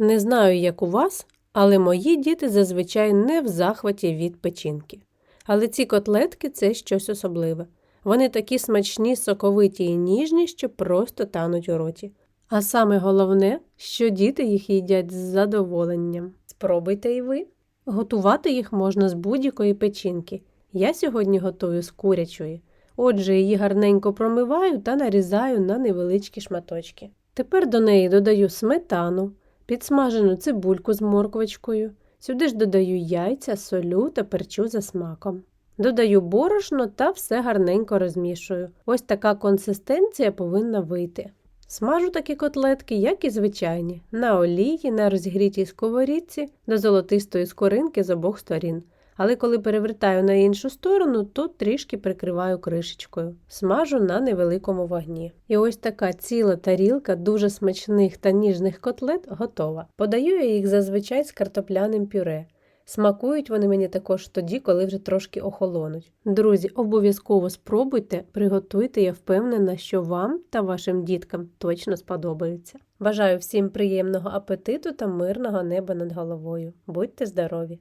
Не знаю, як у вас, але мої діти зазвичай не в захваті від печінки. Але ці котлетки це щось особливе. Вони такі смачні, соковиті і ніжні, що просто тануть у роті. А саме головне, що діти їх їдять з задоволенням. Спробуйте і ви. Готувати їх можна з будь-якої печінки. Я сьогодні готую з курячої. Отже, її гарненько промиваю та нарізаю на невеличкі шматочки. Тепер до неї додаю сметану, підсмажену цибульку з морквочкою. Сюди ж додаю яйця, солю та перчу за смаком. Додаю борошно та все гарненько розмішую. Ось така консистенція повинна вийти. Смажу такі котлетки, як і звичайні, на олії, на розігрітій сковорідці до золотистої скоринки з обох сторін. Але коли перевертаю на іншу сторону, то трішки прикриваю кришечкою. Смажу на невеликому вогні. І ось така ціла тарілка дуже смачних та ніжних котлет готова. Подаю я їх зазвичай з картопляним пюре. Смакують вони мені також тоді, коли вже трошки охолонуть. Друзі, обов'язково спробуйте, приготуйте, я впевнена, що вам та вашим діткам точно сподобаються. Бажаю всім приємного апетиту та мирного неба над головою. Будьте здорові!